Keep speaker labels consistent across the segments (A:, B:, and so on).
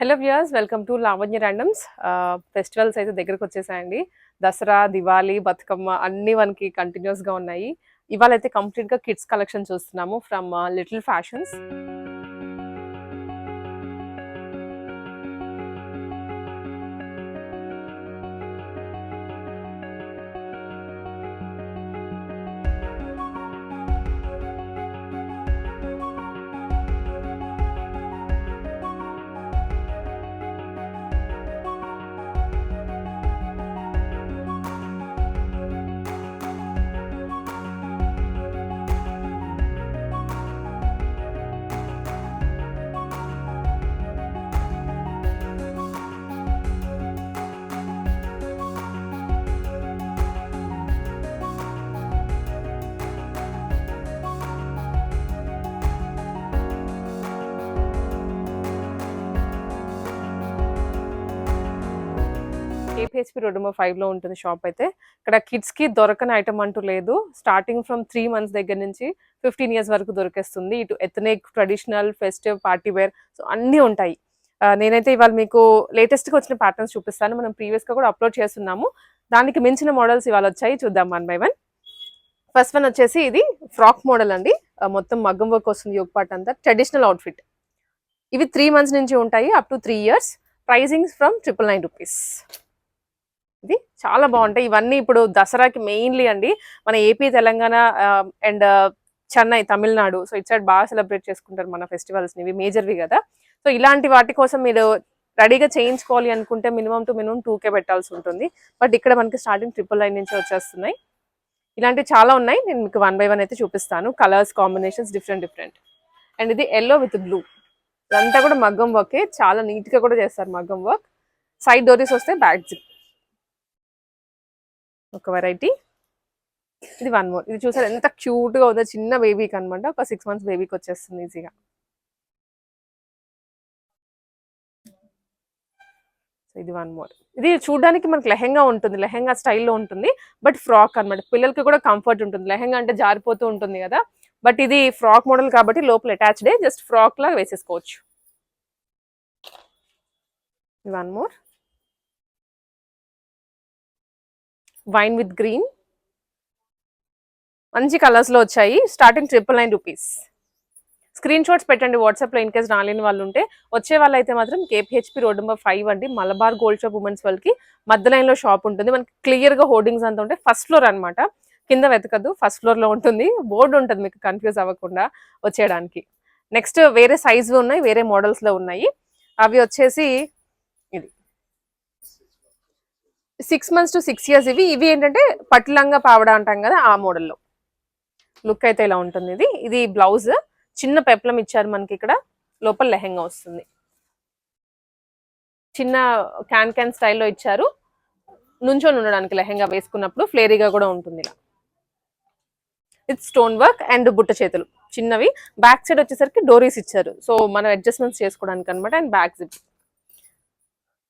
A: Hello viewers welcome to Lavanya randoms festivals అయితే దగ్గరకు వచ్చేసాయండి. దసరా దివాళీ బతుకమ్మ అన్ని మనకి కంటిన్యూస్గా ఉన్నాయి. ఇవాళ అయితే కంప్లీట్గా కిడ్స్ కలెక్షన్ చూస్తున్నాము from little fashions APHP road number ఫైవ్లో ఉంటుంది షాప్ అయితే. ఇక్కడ కిడ్స్కి దొరకని ఐటమ్ అంటూ లేదు. స్టార్టింగ్ ఫ్రమ్ త్రీ మంత్స్ దగ్గర నుంచి ఫిఫ్టీన్ ఇయర్స్ వరకు దొరికేస్తుంది. ఇటు ethnic traditional festive party wear so అన్నీ ఉంటాయి. నేనైతే ఇవాళ మీకు లేటెస్ట్గా వచ్చిన ప్యాటర్న్స్ చూపిస్తాను. మనం ప్రీవియస్గా కూడా అప్లోడ్ చేస్తున్నాము. దానికి మించిన మోడల్స్ ఇవాళ వచ్చాయి. చూద్దాం one by one first one వచ్చేసి ఇది ఫ్రాక్ మోడల్ అండి. మొత్తం మగ్గం వర్క్ వస్తుంది యోగ పార్ట్ అంతా. ట్రెడిషనల్ అవుట్ఫిట్ ఇవి త్రీ మంత్స్ నుంచి ఉంటాయి up to three years pricings from triple nine rupees ఇది చాలా బాగుంటాయి. ఇవన్నీ ఇప్పుడు దసరాకి మెయిన్లీ అండి మన AP Telangana and Chennai Tamil Nadu. So it side బాగా సెలబ్రేట్ చేసుకుంటారు మన ఫెస్టివల్స్ ఇవి మేజర్వి కదా. సో ఇలాంటి వాటి కోసం మీరు రెడీగా చేయించుకోవాలి అనుకుంటే minimum to minimum two K పెట్టాల్సి ఉంటుంది. బట్ ఇక్కడ మనకి స్టార్టింగ్ ట్రిపుల్ నైన్ నుంచి వచ్చేస్తున్నాయి. ఇలాంటివి చాలా ఉన్నాయి. నేను మీకు వన్ బై వన్ అయితే చూపిస్తాను. Colours combinations different different and ఇది ఎల్లో విత్ బ్లూ ఇదంతా కూడా మగ్గం వర్కే చాలా నీట్గా కూడా చేస్తారు మగ్గం వర్క్ సైడ్ డోరీస్ వస్తే బ్యాక్ జిప్ ఒక వెరైటీ ఇది వన్ మోర్ ఇది చూసారు? ఎంత క్యూట్గా ఉందో. చిన్న బేబీకి అనమాట ఒక సిక్స్ మంత్స్ బేబీకి వచ్చేస్తుంది ఈజీగా ఇది వన్ మోర్ ఇది చూడడానికి మనకి లెహెంగా ఉంటుంది. లెహెంగా స్టైల్లో ఉంటుంది. బట్ ఫ్రాక్ అనమాట పిల్లలకి కూడా కంఫర్ట్ ఉంటుంది. లెహెంగా అంటే జారిపోతూ ఉంటుంది కదా. బట్ ఇది ఫ్రాక్ మోడల్ కాబట్టి లోపల అటాచ్డే జస్ట్ ఫ్రాక్ లాగా వేసేసుకోవచ్చు. One more wine with green. మంచి కలర్స్లో వచ్చాయి. Starting triple nine rupees screenshots పెట్టండి వాట్సాప్లో ఇన్ కేస్ రాలేని వాళ్ళు ఉంటే. వచ్చే వాళ్ళు అయితే మాత్రం కేపీహెచ్పి రోడ్ నెంబర్ ఫైవ్ అండి. మలబార్ గోల్డ్ షాప్ ఉమెన్స్ వాళ్ళకి మధ్య లైన్లో షాప్ ఉంటుంది. మనకి క్లియర్గా హోర్డింగ్స్ అంతా ఉంటాయి ఫస్ట్ ఫ్లోర్ అనమాట కింద వెతకదు ఫస్ట్ ఫ్లోర్లో ఉంటుంది. బోర్డు ఉంటుంది మీకు కన్ఫ్యూజ్ అవ్వకుండా వచ్చేయడానికి. నెక్స్ట్ వేరే సైజు ఉన్నాయి వేరే మోడల్స్లో ఉన్నాయి. అవి వచ్చేసి ఇది six months to six years ఇవి ఇవి ఏంటంటే పట్టులంగా పావడ అంటాం కదా ఆ మోడల్లో. లుక్ అయితే ఇలా ఉంటుంది ఇది. ఇది బ్లౌజ్. చిన్న పెప్లం ఇచ్చారు మనకి ఇక్కడ. లోపల లెహెంగా వస్తుంది. చిన్న క్యాన్ క్యాన్ స్టైల్లో ఇచ్చారు. నుంచొని ఉండడానికి లెహెంగా వేసుకున్నప్పుడు ఫ్లేరీగా కూడా ఉంటుంది ఇలా. ఇది స్టోన్ వర్క్ అండ్ బుట్ట చేతులు. చిన్నవి. బ్యాక్ సైడ్ వచ్చేసరికి డోరీస్ ఇచ్చారు. సో మనం అడ్జస్ట్మెంట్స్ చేసుకోవడానికి అనమాట అండ్ బ్యాక్ జిప్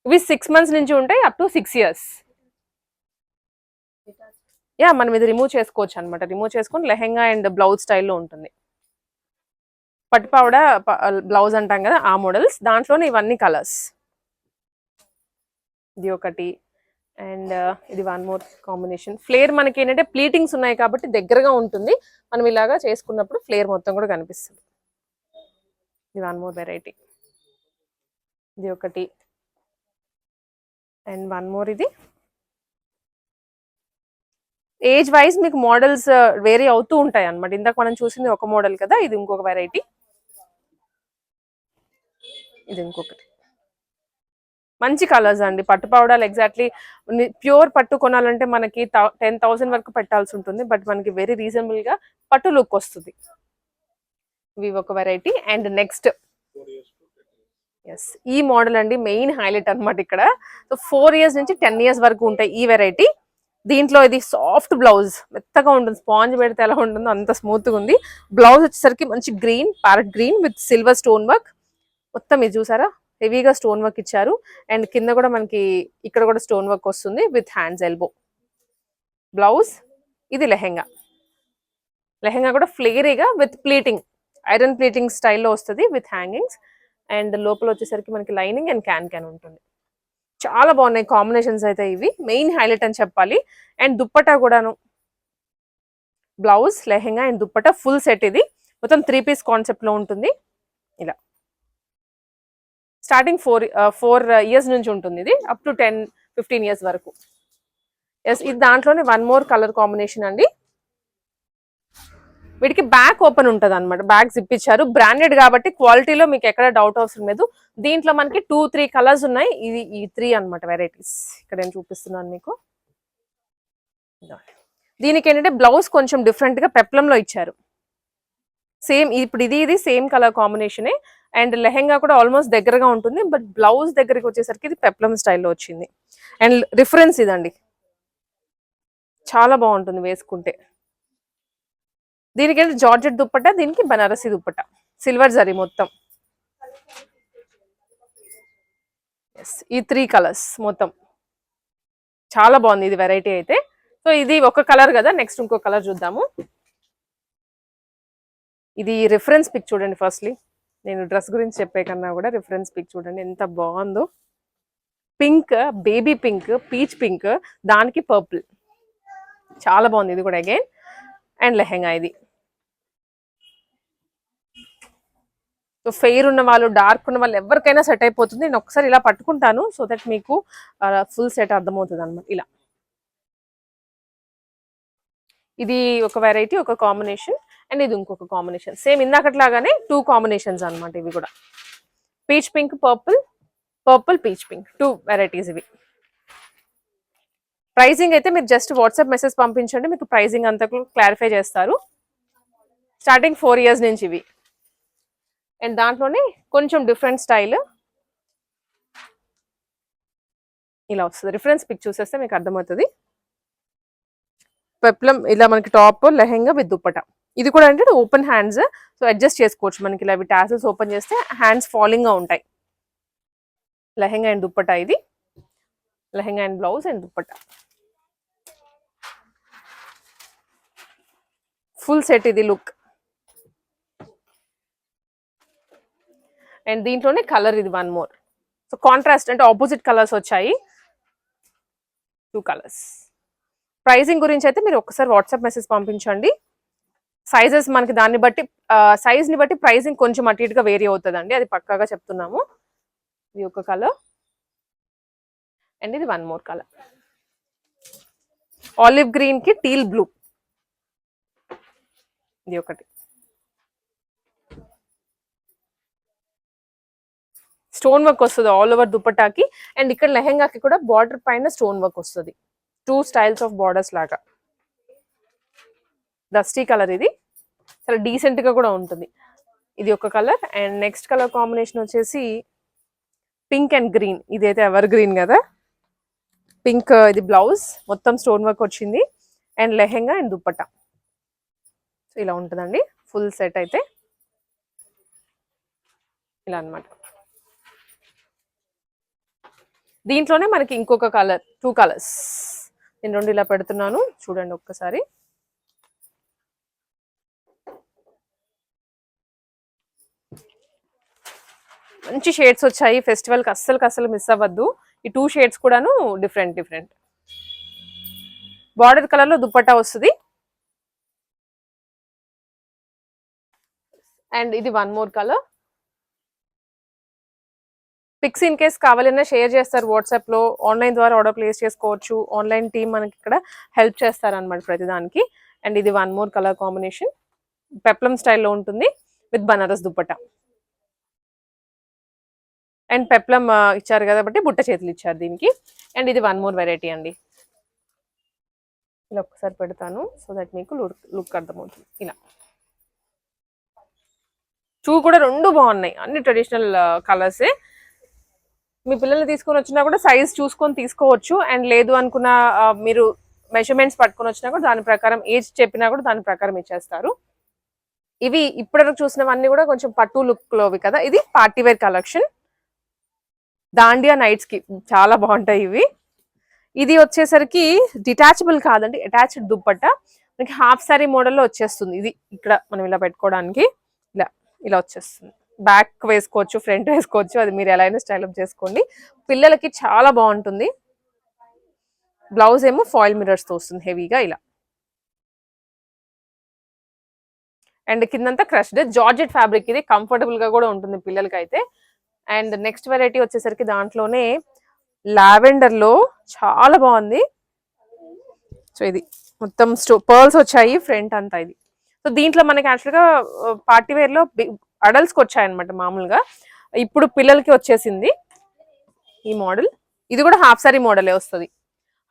A: ఇవి సిక్స్ మంత్స్ నుంచి ఉంటాయి up to six years yeah మనం ఇది రిమూవ్ చేసుకోవచ్చు అనమాట రిమూవ్ చేసుకొని లెహెంగా అండ్ బ్లౌజ్ స్టైల్లో ఉంటుంది. పట్టుపావుడ బ్లౌజ్ అంటాం కదా ఆ మోడల్స్ దాంట్లోనే ఇవన్నీ కలర్స్ ఇది ఒకటి. అండ్ ఇది వన్ మోర్ కాంబినేషన్ ఫ్లేర్ మనకి ఏంటంటే ప్లీటింగ్స్ ఉన్నాయి కాబట్టి దగ్గరగా ఉంటుంది. మనం ఇలాగా చేసుకున్నప్పుడు ఫ్లేర్ మొత్తం కూడా కనిపిస్తుంది. ఇది వన్ మోర్ వెరైటీ ఇది ఒకటి. అండ్ వన్ మోర్ ఇది. ఏజ్ వైజ్ మీకు మోడల్స్ వేరీ uh, అవుతూ ఉంటాయి అన్నమాట. ఇందాక మనం చూసింది ఒక మోడల్ కదా ఇది ఇంకొక వెరైటీ ఇది ఇంకొకటి. మంచి కలర్స్ అండి. పట్టు పౌడాలు ఎగ్జాక్ట్లీ ప్యూర్ పట్టు కొనాలంటే మనకి టెన్ థౌసండ్ వరకు పెట్టాల్సి ఉంటుంది. బట్ మనకి వెరీ రీజనబుల్గా పట్టు లుక్ వస్తుంది. ఇవి ఒక వెరైటీ అండ్ నెక్స్ట్ ఎస్ ఈ మోడల్ అండి మెయిన్ హైలైట్ అన్నమాట ఇక్కడ. సో ఫోర్ ఇయర్స్ నుంచి టెన్ ఇయర్స్ వరకు ఉంటాయి ఈ వెరైటీ దీంట్లో ఇది సాఫ్ట్ బ్లౌజ్ మెత్తగా ఉంటుంది. స్పాంజ్ పెడితే ఎలా ఉంటుందో అంత స్మూత్గా ఉంది. బ్లౌజ్ వచ్చేసరికి మంచి green parrot green with silver stone work మొత్తం ఇది చూసారా? హెవీగా స్టోన్ వర్క్ ఇచ్చారు. అండ్ కింద కూడా మనకి ఇక్కడ కూడా స్టోన్ వర్క్ వస్తుంది విత్ హ్యాండ్స్ ఎల్బో బ్లౌజ్ ఇది లెహెంగా. లెహెంగా కూడా ఫ్లేరీగా విత్ ప్లీటింగ్ ఐరన్ ప్లీటింగ్ స్టైల్లో వస్తుంది విత్ హ్యాంగింగ్స్ అండ్ లోపల వచ్చేసరికి మనకి లైనింగ్ అండ్ క్యాన్ క్యాన్ ఉంటుంది. చాలా బాగున్నాయి కాంబినేషన్స్ అయితే ఇవి. మెయిన్ హైలైట్ అని చెప్పాలి. అండ్ దుప్పటా కూడాను. Blouse lehenga and dupatta full set ఇది. మొత్తం త్రీ పీస్ కాన్సెప్ట్లో ఉంటుంది. ఇలా. స్టార్టింగ్ ఫోర్ ఫోర్ ఇయర్స్ నుంచి ఉంటుంది ఇది. Up to ten fifteen years వరకు. ఎస్ ఇది దాంట్లోనే వన్ మోర్ కలర్ కాంబినేషన్ అండి. వీటికి బ్యాక్ ఓపెన్ ఉంటుంది అనమాట బ్యాగ్స్ ఇప్పించారు. బ్రాండెడ్ కాబట్టి క్వాలిటీలో మీకు ఎక్కడ డౌట్ అవసరం లేదు. దీంట్లో మనకి టూ త్రీ కలర్స్ ఉన్నాయి. ఇది ఈ త్రీ అన్నమాట వెరైటీస్. ఇక్కడ నేను చూపిస్తున్నాను మీకు. దీనికి ఏంటంటే బ్లౌజ్ కొంచెం డిఫరెంట్గా పెప్లంలో ఇచ్చారు. సేమ్ ఇప్పుడు ఇది ఇది సేమ్ కలర్ కాంబినేషనే. అండ్ లెహెంగా కూడా ఆల్మోస్ట్ దగ్గరగా ఉంటుంది. బట్ బ్లౌజ్ దగ్గరికి వచ్చేసరికి ఇది పెప్లం స్టైల్లో వచ్చింది. అండ్ రిఫరెన్స్ ఇదండి. చాలా బాగుంటుంది వేసుకుంటే. దీనికి జార్జెట్ దుప్పట దీనికి బనారసి దుప్పట. సిల్వర్ జరీ మొత్తం. ఎస్ ఈ త్రీ కలర్స్ మొత్తం. చాలా బాగుంది ఇది వెరైటీ అయితే. సో ఇది ఒక కలర్ కదా నెక్స్ట్ ఇంకో కలర్ చూద్దాము. ఇది రిఫరెన్స్ పిక్ చూడండి ఫస్ట్లీ నేను డ్రెస్ గురించి చెప్పే కన్నా కూడా రిఫరెన్స్ పిక్ చూడండి ఎంత బాగుందో. Pink baby pink peach pink దానికి పర్పుల్ చాలా బాగుంది ఇది కూడా అగైన్ అండ్ లెహెంగా ఇది. సో ఫెయిర్ ఉన్న వాళ్ళు డార్క్ ఉన్న వాళ్ళు ఎవరికైనా సెట్ అయిపోతుంది. నేను ఒకసారి ఇలా పట్టుకుంటాను సో దట్ మీకు ఫుల్ సెట్ అర్థమవుతుంది అనమాట ఇలా. ఇది ఒక వెరైటీ ఒక కాంబినేషన్ అండ్ ఇది ఇంకొక కాంబినేషన్ సేమ్ ఇందాకట్లాగానే టూ కాంబినేషన్స్ అనమాట ఇవి కూడా. Peach pink purple purple peach pink two varieties ఇవి. ప్రైజింగ్ అయితే మీరు జస్ట్ వాట్సాప్ మెసేజ్ పంపించండి మీకు ప్రైజింగ్ అంతా క్లారిఫై చేస్తారు. స్టార్టింగ్ ఫోర్ ఇయర్స్ నుంచి ఇవి. అండ్ దాంట్లోనే కొంచెం డిఫరెంట్ స్టైల్. ఇలా వస్తుంది. రిఫరెన్స్ పిక్ చూసేస్తే మీకు అర్థమవుతుంది. పెప్లం ఇలా మనకి టాప్ లెహెంగా విత్ దుప్పట. ఇది కూడా అంటే ఓపెన్ హ్యాండ్స్. సో అడ్జస్ట్ చేసుకోవచ్చు. మనకి ఇలా టాసిల్స్ ఓపెన్ చేస్తే హ్యాండ్స్ ఫాలింగ్గా ఉంటాయి. లెహెంగా అండ్ దుప్పట ఇది. Lehenga and blouse and dupatta. Full set ఇది లుక్. అండ్ దీంట్లోనే కలర్ ఇది వన్ మోర్ సో కాంట్రాస్ట్ అంటే ఆపోజిట్ కలర్స్ వచ్చాయి. టూ కలర్స్ ప్రైజింగ్ గురించి అయితే మీరు ఒకసారి వాట్సాప్ మెసేజ్ పంపించండి. సైజెస్ మనకి దాన్ని బట్టి సైజ్ని బట్టి ప్రైజింగ్ కొంచెం అటు ఇటుగా వేరీ అవుతుందండి. అది పక్కాగా చెప్తున్నాము. ఇది ఒక కలర్ అండ్ ఇది వన్ మోర్ కలర్ ఆలివ్ గ్రీన్కి టీల్ బ్లూ ఇది ఒకటి. స్టోన్ వర్క్ వస్తుంది ఆల్ ఓవర్ దుపట్టాకి. అండ్ ఇక్కడ లెహెంగాకి కూడా బార్డర్ పైన స్టోన్ వర్క్ వస్తుంది. టూ స్టైల్స్ ఆఫ్ బార్డర్స్ లాగా. డస్టీ కలర్ ఇది. చాలా డీసెంట్గా కూడా ఉంటుంది. ఇది ఒక colour and next colour combination వచ్చేసి పింక్ అండ్ గ్రీన్ ఇదైతే ఎవర్ గ్రీన్ కదా పింక్ uh, ఇది బ్లౌజ్ మొత్తం స్టోన్ వర్క్ వచ్చింది. And lehenga and dupatta so ఇలా ఉంటుందండి. ఫుల్ సెట్ అయితే. ఇలా అన్నమాట. దీంట్లోనే మనకి ఇంకొక కలర్ టూ కలర్స్ నేను రెండు ఇలా పెడుతున్నాను. చూడండి ఒక్కసారి. మంచి షేడ్స్ వచ్చాయి. ఫెస్టివల్కి అస్సలు అస్సలు మిస్ అవ్వద్దు. ఈ టూ షేడ్స్ కూడాను డిఫరెంట్ డిఫరెంట్ బార్డర్ కలర్లో దుప్పట్టా వస్తుంది. అండ్ ఇది one more colour pics in case కావాలన్నా షేర్ చేస్తారు వాట్సాప్లో ఆన్లైన్ ద్వారా ఆర్డర్ ప్లేస్ చేసుకోవచ్చు. ఆన్లైన్ టీమ్ మనకి ఇక్కడ హెల్ప్ చేస్తారు అనమాట ప్రతిదానికి. అండ్ ఇది one more colour combination peplum స్టైల్లో ఉంటుంది with Banaras dupatta. And peplum ఇచ్చారు కాబట్టి బుట్ట చేతులు ఇచ్చారు దీనికి. అండ్ ఇది వన్ మోర్ వెరైటీ అండి. ఇలా ఒక్కసారి పెడతాను. సో దట్ మీకు లుక్ లుక్ అర్థమవుతుంది. ఇలా. చూ కూడా రెండు బాగున్నాయి. అన్ని ట్రెడిషనల్ కలర్సే మీ పిల్లల్ని తీసుకొని వచ్చినా కూడా సైజ్ చూసుకొని తీసుకోవచ్చు. అండ్ లేదు అనుకున్న మీరు మెజర్మెంట్స్ పట్టుకొని వచ్చినా కూడా దాని ప్రకారం ఏజ్ చెప్పినా కూడా దాని ప్రకారం ఇచ్చేస్తారు. ఇవి ఇప్పటివరకు చూసినవన్నీ కూడా కొంచెం పట్టు లుక్ లోవి కదా. ఇది పార్టీవేర్ కలెక్షన్ దాండియా నైట్స్కి చాలా బాగుంటాయి ఇవి. ఇది వచ్చేసరికి డిటాచబుల్ కాదండి అటాచ్డ్ దుప్పట్ట. మనకి హాఫ్ సారీ మోడల్లో వచ్చేస్తుంది. ఇది ఇక్కడ మనం ఇలా పెట్టుకోవడానికి. ఇలా ఇలా వచ్చేస్తుంది. బ్యాక్ వేసుకోవచ్చు ఫ్రంట్ వేసుకోవచ్చు అది మీరు ఎలా అయినా స్టైల్ అప్ చేసుకోండి. పిల్లలకి చాలా బాగుంటుంది. బ్లౌజ్ ఏమో ఫాయిల్ మిరర్స్తో వస్తుంది హెవీగా ఇలా. అండ్ కిందంతా క్రష్డ్ జార్జెట్ ఫ్యాబ్రిక్. ఇది కంఫర్టబుల్గా కూడా ఉంటుంది పిల్లలకి అయితే అండ్ నెక్స్ట్ వెరైటీ వచ్చేసరికి దాంట్లోనే లావెండర్లో చాలా బాగుంది. సో ఇది మొత్తం స్టో పర్ల్స్ వచ్చాయి ఫ్రంట్ అంతా ఇది. సో దీంట్లో మనకి యాక్చువల్గా పార్టీ అడల్ట్స్కి వచ్చాయన్నమాట మామూలుగా. ఇప్పుడు పిల్లలకి వచ్చేసింది ఈ మోడల్ ఇది కూడా హాఫ్ శారీ మోడలే వస్తుంది.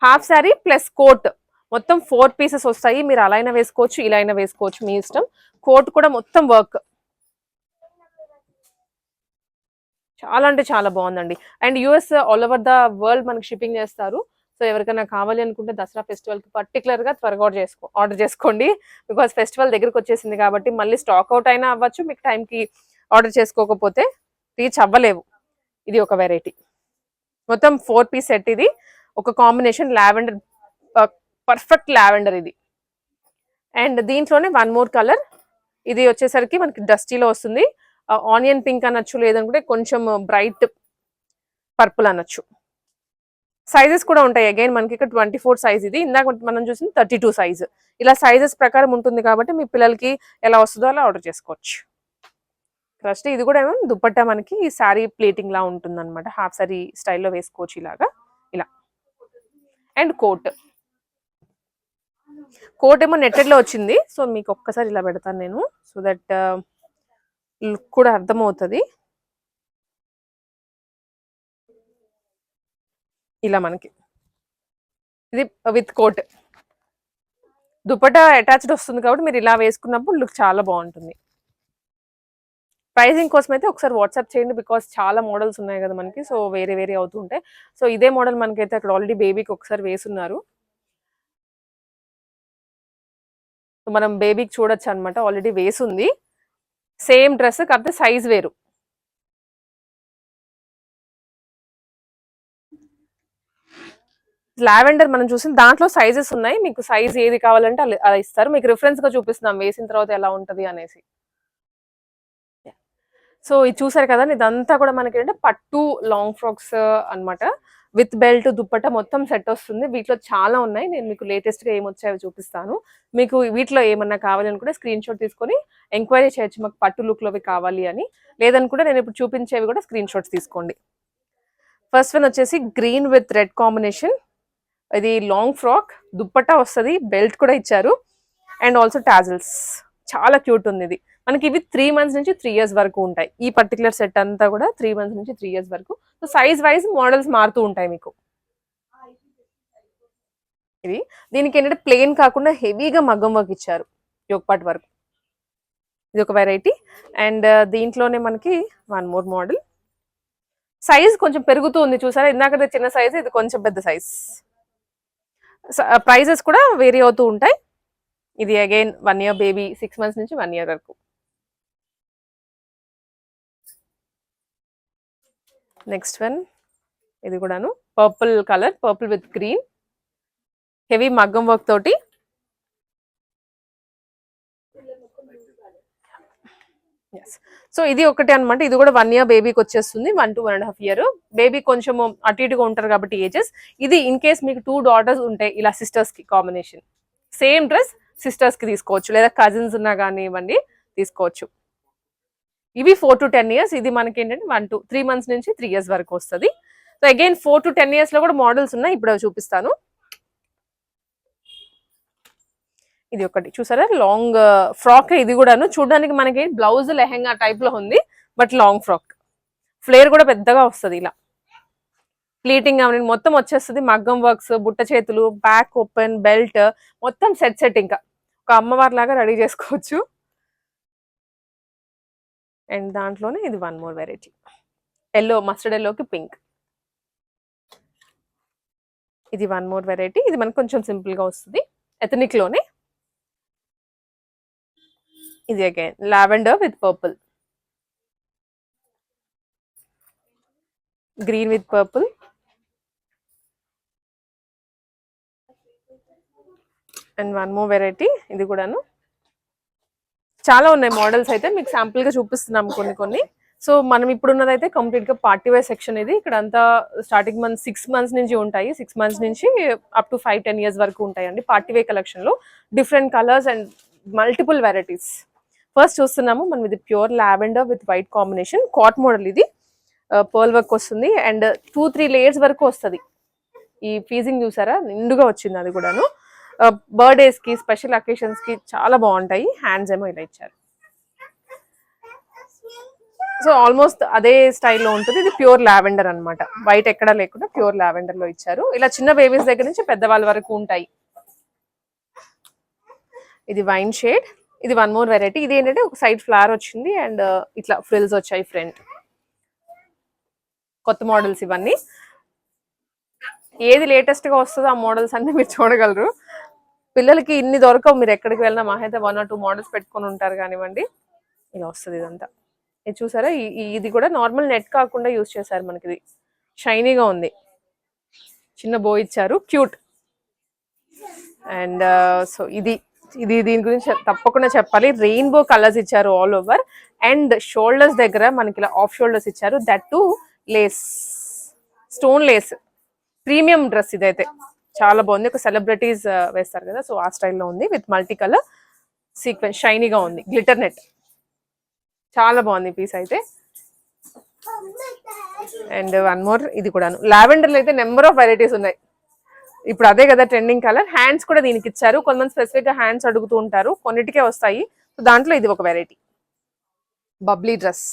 A: హాఫ్ శారీ ప్లస్ కోట్ మొత్తం ఫోర్ పీసెస్ వస్తాయి. మీరు అలా అయినా వేసుకోవచ్చు ఇలా అయినా వేసుకోవచ్చు మీ ఇష్టం. కోట్ కూడా మొత్తం వర్క్ చాలా అంటే చాలా బాగుందండి. And US all over the world మనకి షిప్పింగ్ చేస్తారు. సో ఎవరికైనా కావాలి అనుకుంటే దసరా ఫెస్టివల్ పర్టికులర్గా పర్టికులర్గా త్వరగా ఆర్డర్ చేసుకో ఆర్డర్ చేసుకోండి. బికాస్ ఫెస్టివల్ దగ్గరకు వచ్చేసింది కాబట్టి మళ్ళీ స్టాక్ అవుట్ అయినా అవ్వచ్చు మీకు టైంకి కి ఆర్డర్ చేసుకోకపోతే రీచ్ అవ్వలేవు. ఇది ఒక వెరైటీ మొత్తం ఫోర్ పీస్ సెట్ ఇది. ఒక కాంబినేషన్ లావెండర్ పర్ఫెక్ట్ లావెండర్ ఇది. అండ్ దీంట్లోనే వన్ మోర్ కలర్ ఇది వచ్చేసరికి మనకి డస్టీలో వస్తుంది. ఆనియన్ పింక్ అనొచ్చు లేదనుకుంటే కొంచెం బ్రైట్ పర్పుల్ అనొచ్చు. సైజెస్ కూడా ఉంటాయి. అగైన్ మనకి ఇక్కడ ట్వంటీ ఫోర్ సైజ్ ఇది. ఇందాక మనం చూసింది థర్టీ టూ సైజ్ ఇలా సైజెస్ ప్రకారం ఉంటుంది కాబట్టి మీ పిల్లలకి ఎలా వస్తుందో అలా ఆర్డర్ చేసుకోవచ్చు. ఫస్ట్ ఇది కూడా ఏమో దుప్పట్టా మనకి శారీ ప్లేటింగ్ లా ఉంటుంది అనమాట హాఫ్ సారీ స్టైల్లో వేసుకోవచ్చు ఇలాగా. ఇలా. అండ్ కోట్ కోట్ ఏమో నెట్టెడ్లో వచ్చింది. సో మీకు ఒక్కసారి ఇలా పెడతాను నేను. సో దట్ లుక్ కూడా అర్థమవుతుంది. ఇలా మనకి. ఇది విత్ కోట్ దుపట్టా అటాచ్డ్ వస్తుంది కాబట్టి మీరు ఇలా వేసుకున్నప్పుడు లుక్ చాలా బాగుంటుంది. ప్రైజింగ్ కోసం అయితే ఒకసారి వాట్సాప్ చేయండి బికాస్ చాలా మోడల్స్ ఉన్నాయి కదా మనకి సో వేరే వేరే అవుతూ ఉంటాయి. సో ఇదే మోడల్ మనకైతే అక్కడ ఆల్రెడీ బేబీకి ఒకసారి వేసున్నారు. మనం బేబీకి చూడొచ్చు అనమాట ఆల్రెడీ వేసుంది. సేమ్ డ్రెస్ కాకపోతే సైజ్ వేరు. లావెండర్ మనం చూసిన దాంట్లో సైజెస్ ఉన్నాయి. మీకు సైజ్ ఏది కావాలంటే అలా ఇస్తారు. మీకు రిఫరెన్స్గా చూపిస్తున్నాం. వేసిన తర్వాత ఎలా ఉంటది అనేసి. సో ఇది చూసారు కదా ఇదంతా కూడా మనకి ఏంటంటే పట్టు లాంగ్ ఫ్రాక్స్ అన్నమాట. విత్ బెల్ట్ దుప్పట మొత్తం సెట్ వస్తుంది. వీటిలో చాలా ఉన్నాయి. నేను మీకు లేటెస్ట్గా ఏమొచ్చాయో చూపిస్తాను. మీకు వీటిలో ఏమన్నా కావాలి అనుకుంటే స్క్రీన్ షాట్ తీసుకొని ఎంక్వైరీ చేయొచ్చు. మాకు పట్టు లుక్ లోవి కావాలి అని. లేదనుకుంటే నేను ఇప్పుడు చూపించేవి కూడా స్క్రీన్ షాట్స్ తీసుకోండి. ఫస్ట్ వన్ వచ్చేసి గ్రీన్ విత్ రెడ్ కాంబినేషన్ ఇది లాంగ్ ఫ్రాక్ దుప్పట్టా వస్తుంది బెల్ట్ కూడా ఇచ్చారు. అండ్ ఆల్సో టాజిల్స్ చాలా క్యూట్ ఉంది ఇది మనకి ఇవి త్రీ మంత్స్ నుంచి త్రీ ఇయర్స్ వరకు ఉంటాయి. ఈ పర్టికులర్ సెట్ అంతా కూడా త్రీ మంత్స్ నుంచి త్రీ ఇయర్స్ వరకు. సో సైజ్ వైజ్ మోడల్స్ మారుతూ ఉంటాయి మీకు. ఇది దీనికి ఏంటంటే ప్లెయిన్ కాకుండా హెవీగా మగ్గం వర్క్ ఇచ్చారు. యోగపాటి వరకు. ఇది ఒక వెరైటీ అండ్ uh, దీంట్లోనే మనకి వన్ మోర్ మోడల్ సైజ్ కొంచెం పెరుగుతూ ఉంది చూసారా? ఇందాక చిన్న సైజ్ ఇది కొంచెం పెద్ద సైజ్ ప్రైజెస్ కూడా వేరీ అవుతూ ఉంటాయి. ఇది again one year baby six months నుంచి వన్ ఇయర్ వరకు. నెక్స్ట్ వన్ ఇది కూడాను. Purple colour purple with green. Heavy మగ్గం వర్క్ తోటి సో ఇది ఒకటి అనమాట ఇది కూడా వన్ ఇయర్ బేబీకి వచ్చేస్తుంది. One two one and half year baby కొంచెం అటు ఇటుగా ఉంటారు కాబట్టి ఏజెస్ ఇది ఇన్ కేస్ మీకు టూ డాటర్స్ ఉంటాయి ఇలా సిస్టర్స్కి కాంబినేషన్ సేమ్ డ్రెస్ సిస్టర్స్కి తీసుకోవచ్చు. లేదా కజిన్స్ ఉన్నా కానివ్వండి తీసుకోవచ్చు. ఇవి ఫోర్ టు టెన్ ఇయర్స్ ఇది మనకి ఏంటంటే వన్ టు త్రీ మంత్స్ నుంచి త్రీ ఇయర్స్ వరకు వస్తుంది. So again four to ten ఇయర్స్లో కూడా మోడల్స్ ఉన్నాయి. ఇప్పుడు చూపిస్తాను. ఇది ఒకటి. చూసారా? లాంగ్ ఫ్రాక్ ఇది కూడాను. చూడడానికి మనకి బ్లౌజ్ లెహెంగా టైప్లో ఉంది బట్ లాంగ్ ఫ్రాక్. ఫ్లేర్ కూడా పెద్దగా వస్తుంది ఇలా. ప్లీటింగ్ అవన్నీ మొత్తం వచ్చేస్తుంది మగ్గం వర్క్స్ బుట్ట చేతులు బ్యాక్ ఓపెన్ బెల్ట్ మొత్తం సెట్ సెట్ ఇంకా. ఒక అమ్మవారి లాగా రెడీ చేసుకోవచ్చు. అండ్ దాంట్లోనే ఇది one more variety. Yellow mustard ఎల్లోకి పింక్. ఇది వన్ మోర్ వెరైటీ. ఇది మనకు కొంచెం సింపుల్గా వస్తుంది. ఎథనిక్లోనే ఇది again lavender with purple green with purple and one more variety ఇది కూడాను. చాలా ఉన్నాయి మోడల్స్ అయితే మీకు శాంపుల్గా చూపిస్తున్నాం కొన్ని కొన్ని. సో మనం ఇప్పుడు ఉన్నదైతే కంప్లీట్గా పార్టీ వేర్ సెక్షన్ ఇది. ఇక్కడ అంతా స్టార్టింగ్ మంత్ సిక్స్ మంత్స్ నుంచి ఉంటాయి. సిక్స్ మంత్స్ నుంచి up to five ten years వరకు ఉంటాయండి పార్టీ వేర్ కలెక్షన్లో. Different colours and multiple varieties first చూస్తున్నాము మనం ఇది pure lavender with white combination coat model ఇది. Uh, పర్ల్ వర్క్ వస్తుంది. అండ్ టూ త్రీ లేయర్స్ వరకు వస్తుంది. ఈ ఫీజింగ్ చూసారా? నిండుగా వచ్చింది అది కూడాను. Uh, బర్త్డేస్కి స్పెషల్ అకేషన్స్కి చాలా బాగుంటాయి. హ్యాండ్స్ ఏమో ఇలా ఇచ్చారు. సో ఆల్మోస్ట్ అదే స్టైల్లో ఉంటుంది. ఇది ప్యూర్ లావెండర్ అన్నమాట. వైట్ ఎక్కడా లేకుండా ప్యూర్ లావెండర్లో ఇచ్చారు. ఇలా చిన్న బేబీస్ దగ్గర నుంచి పెద్దవాళ్ళ వరకు ఉంటాయి. ఇది వైన్ షేడ్ ఇది వన్ మోర్ వెరైటీ ఇది ఏంటంటే ఒక సైడ్ ఫ్లవర్ వచ్చింది అండ్ uh, ఇట్లా ఫ్రిల్స్ వచ్చాయి ఫ్రంట్ కొత్త మోడల్స్ ఇవన్నీ. ఏది లేటెస్ట్గా వస్తుందో ఆ మోడల్స్ అన్ని మీరు చూడగలరు. పిల్లలకి ఇన్ని దొరకవు. మీరు ఎక్కడికి వెళ్ళినా మా అయితే వన్ ఆర్ టూ మోడల్స్ పెట్టుకొని ఉంటారు కానివ్వండి. ఇలా వస్తుంది ఇదంతా. ఇది చూసారా? ఇది కూడా నార్మల్ నెట్ కాకుండా యూజ్ చేశారు మనకి ఇది షైనీగా ఉంది. చిన్న బో ఇచ్చారు. క్యూట్ అండ్ సో ఇది ఇది దీని గురించి తప్పకుండా చెప్పాలి. రెయిన్బో కలర్స్ ఇచ్చారు ఆల్ ఓవర్ అండ్ షోల్డర్స్ దగ్గర మనకి ఇలా ఆఫ్ షోల్డర్స్ ఇచ్చారు. That to lace stone lace premium dress ఇదైతే. చాలా బాగుంది. ఒక సెలబ్రిటీస్ uh, వేస్తారు కదా. సో ఆ స్టైల్లో ఉంది విత్ మల్టీ కలర్ సీక్వెన్స్ షైనీగా ఉంది. గ్లిటర్ నెట్ చాలా బాగుంది పీస్ అయితే. అండ్ వన్ మోర్ ఇది కూడాను. లావెండర్ అయితే నెంబర్ ఆఫ్ వెరైటీస్ ఉన్నాయి. ఇప్పుడు అదే కదా ట్రెండింగ్ కలర్ హ్యాండ్స్ కూడా దీనికి ఇచ్చారు. కొంతమంది స్పెసిఫిక్గా హ్యాండ్స్ అడుగుతూ ఉంటారు. కొన్నిటికే వస్తాయి. సో దాంట్లో ఇది ఒక వెరైటీ బబ్లీ డ్రెస్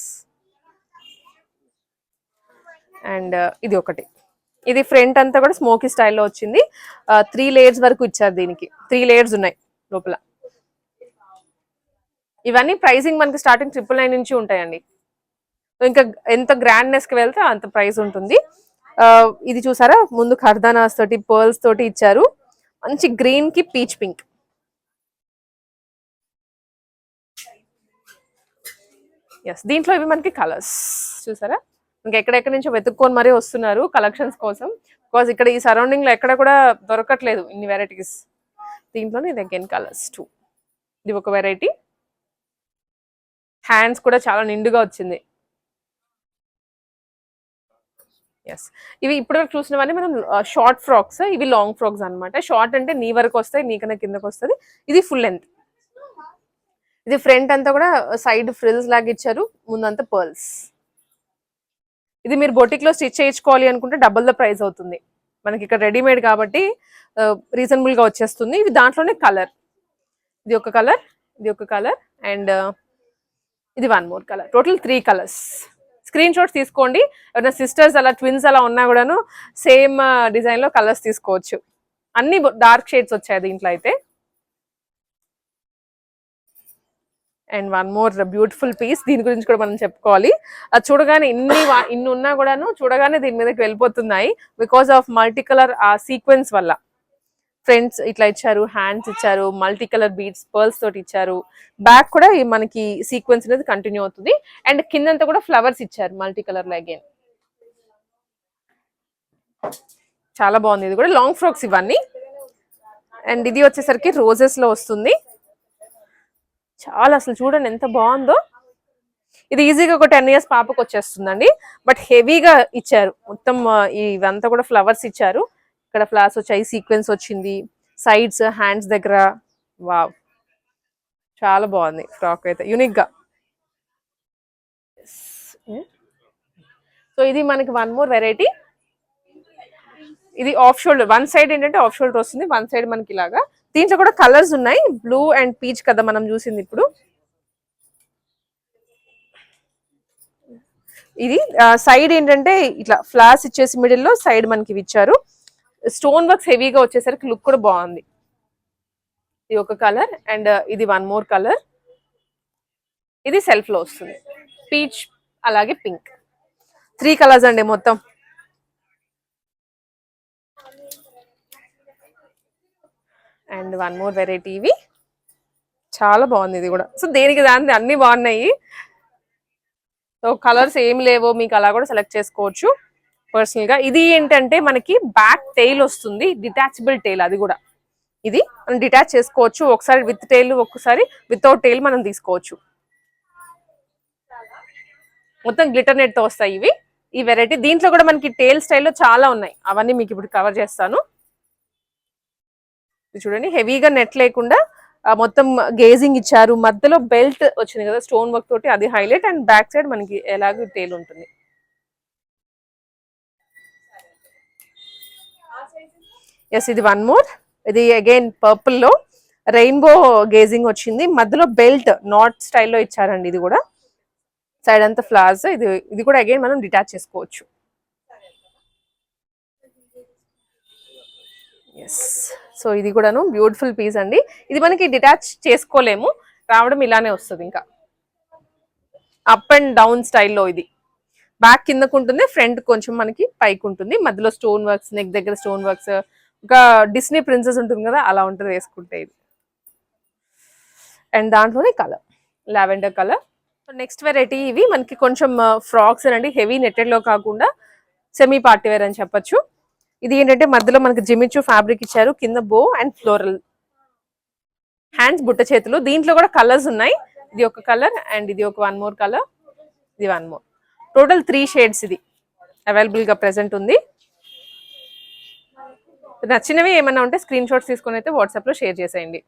A: అండ్ ఇది ఒకటి. ఇది ఫ్రంట్ అంతా కూడా స్మోకీ స్టైల్లో వచ్చింది. Uh, త్రీ లేయర్స్ వరకు ఇచ్చారు దీనికి. త్రీ లేయర్స్ ఉన్నాయి లోపల. ఇవన్నీ ప్రైసింగ్ మనకి స్టార్టింగ్ ట్రిపుల్ నైన్ నుంచి ఉంటాయండి. సో ఇంకా ఎంత గ్రాండ్నెస్కి వెళ్తే అంత ప్రైస్ ఉంటుంది. ఇది చూసారా? ముందు ఖర్దానాస్ తోటి పర్ల్స్ తోటి ఇచ్చారు. మంచి గ్రీన్కి పీచ్ పింక్. ఎస్ దీంట్లో ఇవి మనకి కలర్స్ చూసారా? ఇంకా ఎక్కడెక్కడి నుంచో వెతుక్కొని మరీ వస్తున్నారు కలెక్షన్స్ కోసం. బికాజ్ ఇక్కడ ఈ సరౌండింగ్లో ఎక్కడ కూడా దొరకట్లేదు ఇన్ని వెరైటీస్ దీంట్లోనే ఇది అగైన్ కలర్స్ టూ ఇది ఒక వెరైటీ హ్యాండ్స్ కూడా చాలా నిండుగా వచ్చింది. ఎస్ ఇవి ఇప్పుడు చూసినవన్నీ మనం షార్ట్ ఫ్రాక్స్ ఇవి లాంగ్ ఫ్రాక్స్ అన్నమాట. షార్ట్ అంటే నీ వరకు వస్తాయి నీకన్నా కిందకు వస్తుంది. ఇది ఫుల్ లెంత్ ఇది ఫ్రంట్ అంతా కూడా సైడ్ ఫ్రిల్స్ లాగా ఇచ్చారు. ముందంతా పర్ల్స్ ఇది మీరు బొటిక్లో స్టిచ్ చేయించుకోవాలి అనుకుంటే డబుల్ ద ప్రైస్ అవుతుంది. మనకి ఇక్కడ రెడీమేడ్ కాబట్టి రీజనబుల్గా వచ్చేస్తుంది. ఇది దాంట్లోనే కలర్ ఇది ఒక కలర్ ఇది ఒక కలర్ అండ్ ఇది one more colour total three colours screenshots తీసుకోండి. ఎవరైనా సిస్టర్స్ అలా ట్విన్స్ అలా ఉన్నా కూడాను సేమ్ డిజైన్లో కలర్స్ తీసుకోవచ్చు. అన్ని డార్క్ షేడ్స్ వచ్చాయి దీంట్లో అయితే. And one more beautiful piece దీని గురించి కూడా మనం చెప్పుకోవాలి. అది చూడగానే ఇన్ని ఇన్ని ఉన్నా కూడాను చూడగానే దీని మీదకి వెళ్ళిపోతున్నాయి. బికాస్ ఆఫ్ మల్టీ కలర్ ఆ సీక్వెన్స్ వల్ల. ఫ్రెండ్స్ ఇట్లా ఇచ్చారు హ్యాండ్స్ ఇచ్చారు మల్టీ కలర్ బీడ్స్ పర్ల్స్ తోటి ఇచ్చారు. బ్యాక్ కూడా మనకి సీక్వెన్స్ అనేది కంటిన్యూ అవుతుంది. అండ్ కిందంతా కూడా ఫ్లవర్స్ ఇచ్చారు మల్టీ కలర్లో అగైన్. చాలా బాగుంది. ఇది కూడా లాంగ్ ఫ్రాక్స్ ఇవన్నీ. అండ్ ఇది వచ్చేసరికి రోజెస్లో వస్తుంది. చాలా అసలు చూడండి ఎంత బాగుందో. ఇది ఈజీగా ఒక టెన్ ఇయర్స్ పాపకు వచ్చేస్తుందండి బట్ హెవీగా ఇచ్చారు. మొత్తం ఇవంతా కూడా ఫ్లవర్స్ ఇచ్చారు. ఇక్కడ ఫ్లవర్స్ వచ్చాయి సీక్వెన్స్ వచ్చింది. సైడ్స్ హ్యాండ్స్ దగ్గర. వావ్ చాలా బాగుంది ఫ్రాక్ అయితే. యూనిక్గా. So hmm. ఇది మనకి వన్ మోర్ వెరైటీ ఇది ఆఫ్ షోల్డర్ వన్ సైడ్ ఏంటంటే ఆఫ్ షోల్డర్ వస్తుంది. వన్ సైడ్ మనకి ఇలాగా. దీంట్లో కూడా కలర్స్ ఉన్నాయి. బ్లూ అండ్ పీచ్ కదా మనం చూసింది ఇప్పుడు. ఇది సైడ్ ఏంటంటే ఇట్లా ఫ్లాస్ ఇచ్చేసి మిడిల్లో సైడ్ మనకి ఇచ్చారు. స్టోన్ వర్క్స్ హెవీగా వచ్చేసరికి లుక్ కూడా బాగుంది. ఇది ఒక కలర్ అండ్ uh, ఇది వన్ మోర్ కలర్. ఇది సెల్ఫ్లో వస్తుంది. పీచ్ అలాగే పింక్. త్రీ కలర్స్ అండి మొత్తం. అండ్ వన్ మోర్ వెరైటీ ఇవి. చాలా బాగుంది ఇది కూడా. సో దేనికి దాని అన్ని బాగున్నాయి. సో కలర్స్ ఏం లేవో. మీకు అలా కూడా సెలెక్ట్ చేసుకోవచ్చు. పర్సనల్గా. ఇది ఏంటంటే మనకి బ్యాక్ టైల్ వస్తుంది డిటాచబుల్ టైల్ అది కూడా. ఇది మనం డిటాచ్ చేసుకోవచ్చు ఒకసారి విత్ టైల్ ఒకసారి వితౌట్ టైల్ మనం తీసుకోవచ్చు. మొత్తం గ్లిటర్ నెట్తో వస్తాయి ఇవి. ఈ వెరైటీ దీంట్లో కూడా మనకి టేల్ స్టైల్లో చాలా ఉన్నాయి. అవన్నీ మీకు ఇప్పుడు కవర్ చేస్తాను. చూడండి హెవీగా నెట్ లేకుండా మొత్తం గేజింగ్ ఇచ్చారు. మధ్యలో బెల్ట్ వచ్చింది కదా స్టోన్ వర్క్ తోటి అది హైలైట్ అండ్ బ్యాక్ సైడ్ మనకి ఎలాగో టేల్ ఉంటుంది. ఎస్ ఇది వన్ మోర్ ఇది అగైన్ పర్పుల్లో. రెయిన్బో గేజింగ్ వచ్చింది. మధ్యలో బెల్ట్ నాట్ స్టైల్లో ఇచ్చారండి ఇది కూడా. సైడ్ అంతా ఫ్లవర్స్ ఇది ఇది కూడా అగైన్ మనం డిటాచ్ చేసుకోవచ్చు. ఎస్ సో ఇది కూడాను బ్యూటిఫుల్ పీస్ అండి. ఇది మనకి డిటాచ్ చేసుకోలేము. రావడం ఇలానే వస్తుంది ఇంకా. అప్ అండ్ డౌన్ స్టైల్లో ఇది. బ్యాక్ కిందకు ఉంటుంది ఫ్రంట్ కొంచెం మనకి పైకి ఉంటుంది మధ్యలో స్టోన్ వర్క్స్ నెక్ దగ్గర స్టోన్ వర్క్స్ ఒక డిస్నీ ప్రిన్సెస్ ఉంటుంది కదా అలా ఉంటుంది వేసుకుంటే ఇది. అండ్ దాంట్లోనే colour lavender colour next variety ఇవి. మనకి కొంచెం ఫ్రాక్స్ అండి హెవీ నెట్టెడ్లో కాకుండా సెమీ పార్టీ వేర్ అని చెప్పొచ్చు. ఇది ఏంటంటే మధ్యలో మనకి జిమిచు ఫ్యాబ్రిక్ ఇచ్చారు కింద బో అండ్ ఫ్లోరల్ హ్యాండ్స్ బుట్ట చేతులు. దీంట్లో కూడా కలర్స్ ఉన్నాయి. ఇది ఒక కలర్ అండ్ ఇది ఒక వన్ మోర్ కలర్ ఇది one more total three shades ఇది. అవైలబుల్గా ప్రెసెంట్ ఉంది. నచ్చినవి ఏమైనా ఉంటే స్క్రీన్ షాట్స్ తీసుకొని అయితే వాట్సాప్లో షేర్ చేసేయండి.